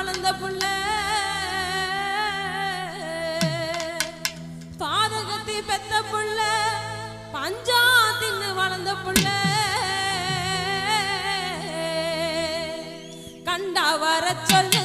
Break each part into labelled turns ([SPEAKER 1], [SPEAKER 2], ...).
[SPEAKER 1] வளர்ந்த புள்ள. பாதகத்தி பெத்த புள்ள. பஞ்சா தின்னு வளர்ந்த புள்ள. கண்டா வர சொல்ல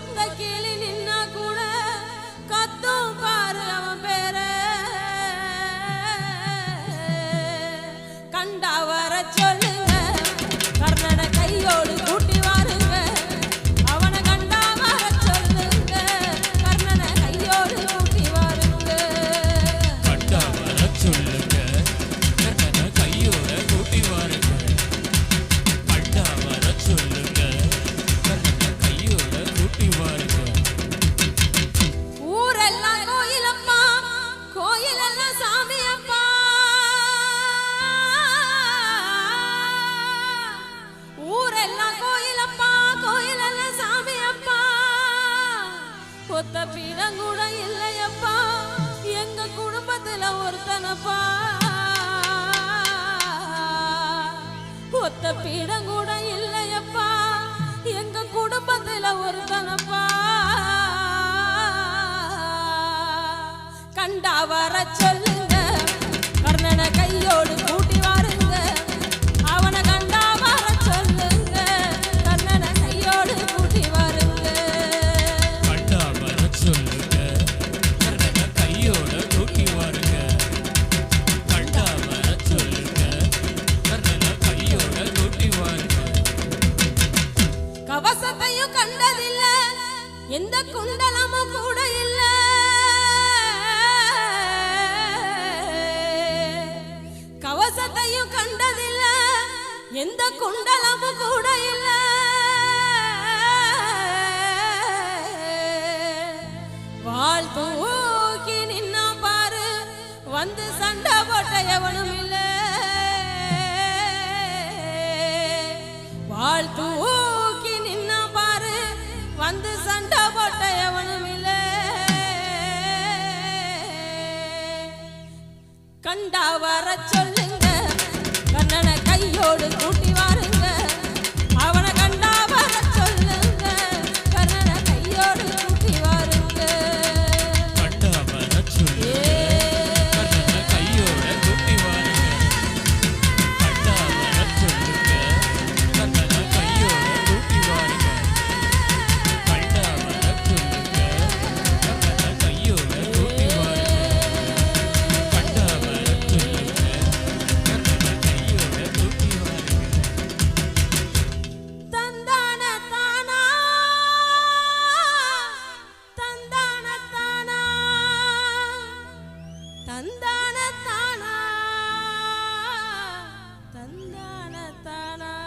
[SPEAKER 1] ஒத்த கிளி நின்னா கூட கத்தும் பாரு அவன் பேர. கண்டா வர சொல்லு ஒத்த பீரங்கூட இல்லையப்பா. எங்க குடும்பத்துல ஒருத்தனப்பா. ஒத்த பீடங்கூட இல்லையப்பா. எங்க குடும்பத்துல ஒருத்தனப்பா. கண்டா வர சொல்லுங்க. கர்ணன கையோடு கூட்ட எந்த குண்டலமும் கூட இல்லை. வாழ் தூக்கி நின்னா பாரு வந்து சண்டை போட்ட எவனும் இல்லை. வாழ் தூக்கி பாரு வந்து சண்டை போட்ட எவனும் இல்லை. கண்டா வர சொல்லு brothers. Satanás.